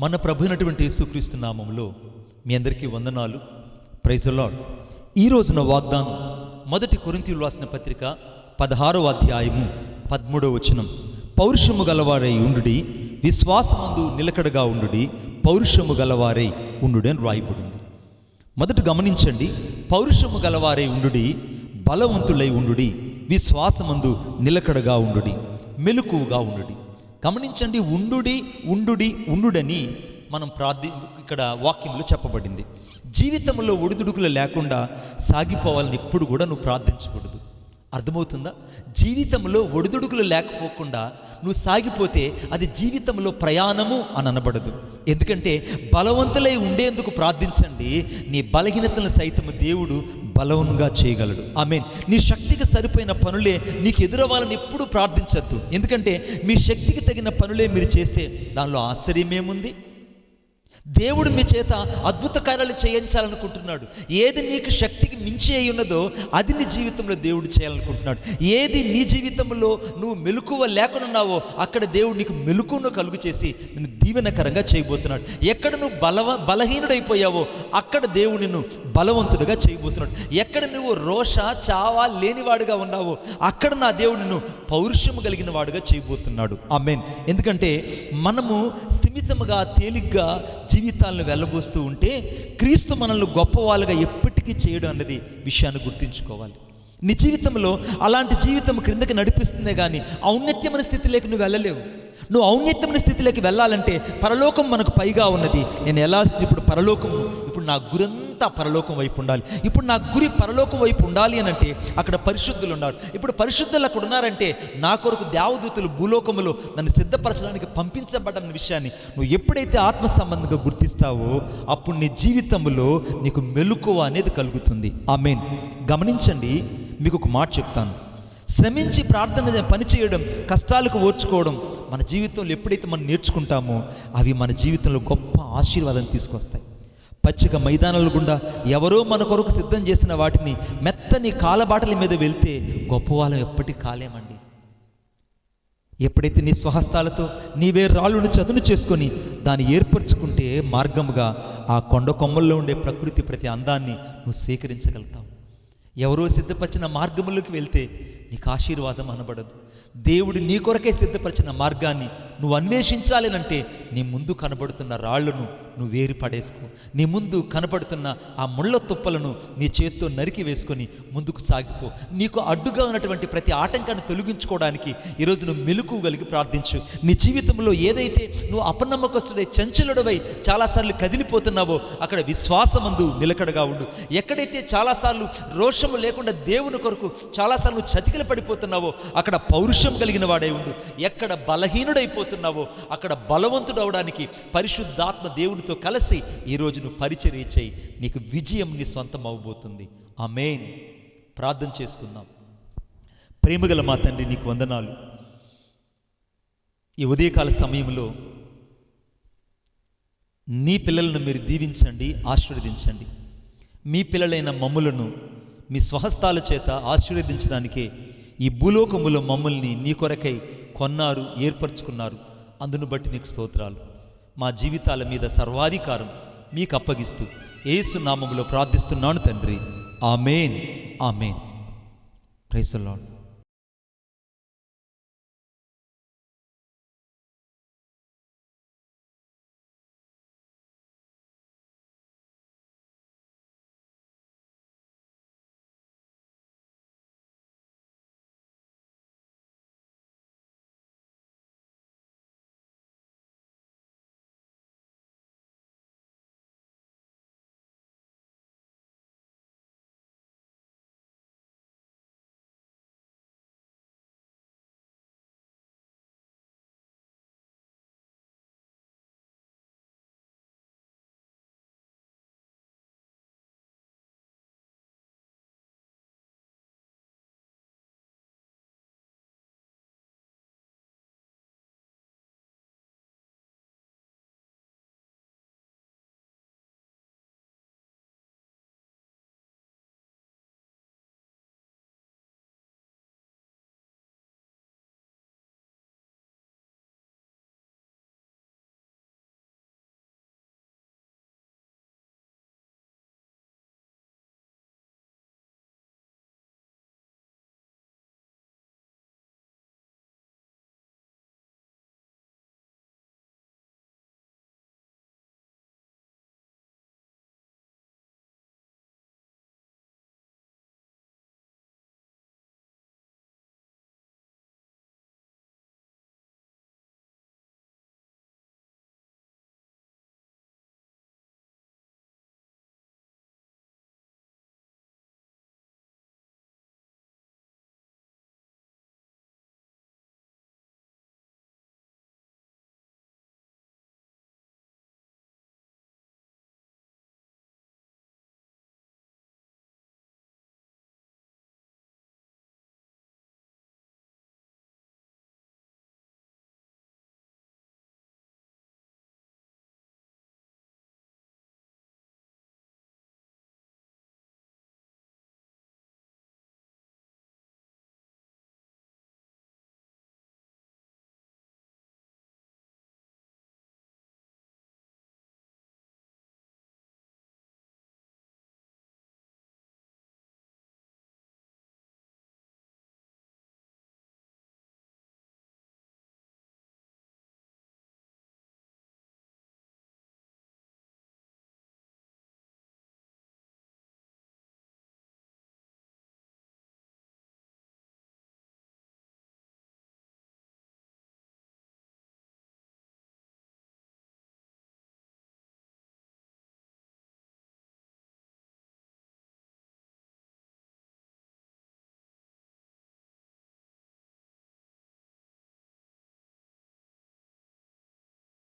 మన ప్రభు అయినటువంటి యేసుక్రీస్తు నామంలో మీ అందరికీ వందనాలు. ప్రైజలాడ్ ఈ రోజున వాగ్దానం మొదటి కొరింతీలు రాసిన పత్రిక పదహారవ అధ్యాయము పదమూడవ వచనం. పౌరుషము గలవారై ఉండుడి విశ్వాసమందు నిలకడగా ఉండుడి పౌరుషము గలవారై ఉండుడి అని రాయబడింది. మొదట గమనించండి పౌరుషము గలవారై ఉండుడి బలవంతులై ఉండుడి విశ్వాసమందు నిలకడగా ఉండుడి మెలకువగా ఉండుడి. గమనించండి ఉండుడి ఉండుడి ఉండుడని మనం ప్రార్థి ఇక్కడ వాక్యంలో చెప్పబడింది. జీవితంలో ఒడిదుడుకులు లేకుండా సాగిపోవాలని ఎప్పుడు కూడా నువ్వు ప్రార్థించకూడదు. అర్థమవుతుందా? జీవితంలో ఒడిదుడుకులు లేకపోకుండా నువ్వు సాగిపోతే అది జీవితంలో ప్రయాణము అని అనబడదు. ఎందుకంటే బలవంతులై ఉండేందుకు ప్రార్థించండి. నీ బలహీనతలను సైతం దేవుడు బలవంగా చేయగలడు. ఐ మీన్ నీ శక్తికి సరిపోయిన పనులే నీకు ఎదురవ్వాలని ఎప్పుడు ప్రార్థించద్దు. ఎందుకంటే మీ శక్తికి తగిన పనులే మీరు చేస్తే దానిలో ఆశ్చర్యమేముంది? దేవుడు మీ చేత అద్భుత కార్యాలు చేయించాలనుకుంటున్నాడు. ఏది నీకు శక్తికి మించి అయి ఉన్నదో అది నీ జీవితంలో దేవుడు చేయాలనుకుంటున్నాడు. ఏది నీ జీవితంలో నువ్వు మెలకువ లేకున్నావో అక్కడ దేవుడు నీకు మెలకువను కలుగు చేసి నిన్ను దీవెనకరంగా చేయబోతున్నాడు. ఎక్కడ నువ్వు బలవ బలహీనుడైపోయావో అక్కడ దేవుడు నిన్ను బలవంతుడిగా చేయబోతున్నాడు. ఎక్కడ నువ్వు రోష చావా లేనివాడుగా ఉన్నావో అక్కడ నా దేవుడు నిన్ను పౌరుషము కలిగిన వాడుగా చేయబోతున్నాడు. ఆమెన్. ఎందుకంటే మనము స్థిమితముగా తేలిగ్గా జీవితాలను వెళ్ళబోస్తూ ఉంటే క్రీస్తు మనల్ని గొప్పవాళ్ళుగా ఎప్పటికీ చేయడం అన్నది విషయాన్ని గుర్తుంచుకోవాలి. నీ జీవితంలో అలాంటి జీవితం క్రిందకి నడిపిస్తుందే కానీ ఔన్నత్యమైన స్థితిలోకి నువ్వు వెళ్ళలేవు. నువ్వు ఔన్నత్యమైన స్థితిలోకి వెళ్ళాలంటే పరలోకం మనకు పైగా ఉన్నది. నేను ఎలా ఇప్పుడు పరలోకం ఇప్పుడు నా గురంతా పరలోకం వైపు ఉండాలి. ఇప్పుడు నా గురి పరలోకం వైపు ఉండాలి అని అంటే అక్కడ పరిశుద్ధులు ఉన్నారు. ఇప్పుడు పరిశుద్ధులు అక్కడ ఉన్నారంటే నా కొరకు దేవదూతులు భూలోకములో నన్ను సిద్ధపరచడానికి పంపించబడ్డన్న విషయాన్ని నువ్వు ఎప్పుడైతే ఆత్మ సంబంధంగా గుర్తిస్తావో అప్పుడు నీ జీవితంలో నీకు మెలుకువ అనేది కలుగుతుంది. ఆమెన్. గమనించండి మీకు ఒక మాట చెప్తాను. శ్రమించి ప్రార్థన పని చేయడం కష్టాలకు ఓర్చుకోవడం మన జీవితంలో ఎప్పుడైతే మనం నేర్చుకుంటామో అవి మన జీవితంలో గొప్ప ఆశీర్వాదం తీసుకొస్తాయి. పచ్చిక మైదానాల గుండా ఎవరో మన కొరకు సిద్ధం చేసిన వాటిని మెత్తని కాలబాటల మీద వెళ్తే గొప్పవాళ్ళం ఎప్పటికీ కాలేమండి. ఎప్పుడైతే నీ స్వహస్తాలతో నీవే రాళ్ళను చదును చేసుకొని దాన్ని ఏర్పరచుకుంటే మార్గముగా ఆ కొండ కొమ్మల్లో ఉండే ప్రకృతి ప్రతి అందాన్ని నువ్వు స్వీకరించగలుగుతావు. ఎవరో సిద్ధపరిచిన మార్గములోకి వెళ్తే నీకు ఆశీర్వాదం అనబడదు. దేవుడు నీ కొరకే సిద్ధపరిచిన మార్గాన్ని నువ్వు అన్వేషించాలి అంటే నీ ముందు కనబడుతున్న రాళ్ళను నువ్వు వేరు పడేసుకో. నీ ముందు కనబడుతున్న ఆ ముళ్ళ తుప్పలను నీ చేత్తో నరికి వేసుకొని ముందుకు సాగిపో. నీకు అడ్డుగా ఉన్నటువంటి ప్రతి ఆటంకాన్ని తొలగించుకోవడానికి ఈరోజు నువ్వు మెలుకుగలిగి ప్రార్థించు. నీ జీవితంలో ఏదైతే నువ్వు అపనమ్మకస్తుడై చంచలుడవై చాలాసార్లు కదిలిపోతున్నావో అక్కడ విశ్వాసమందు నిలకడగా ఉండు. ఎక్కడైతే చాలాసార్లు రోషము లేకుండా దేవుని కొరకు చాలాసార్లు చతికిల పడిపోతున్నావో అక్కడ పౌరుషం కలిగిన వాడై ఉండు. ఎక్కడ బలహీనుడైపోతు చేయబోతున్నావో అక్కడ బలవంతుడు అవడానికి పరిశుద్ధాత్మ దేవునితో కలిసి ఈరోజు నువ్వు పరిచర్య చేయి. నీకు విజయం నీ సొంతం అవబోతుంది. ఆమెన్. ప్రార్థన చేసుకుందాం. ప్రేమగల మా తండ్రి నీకు వందనాలు. ఈ ఉదయకాల సమయంలో నీ పిల్లలను మీరు దీవించండి ఆశీర్వదించండి. మీ పిల్లలైన మమ్ములను మీ స్వహస్తాల చేత ఆశీర్వదించడానికే ఈ భూలోకములో మమ్మల్ని నీ కొరకై కొన్నారు ఏర్పరచుకున్నారు. అందును బట్టి నీకు స్తోత్రాలు. మా జీవితాల మీద సర్వాధికారం మీకు అప్పగిస్తూ ఏసు నామములో ప్రార్థిస్తున్నాను తండ్రి. ఆమెన్. ఆమెన్. Price lord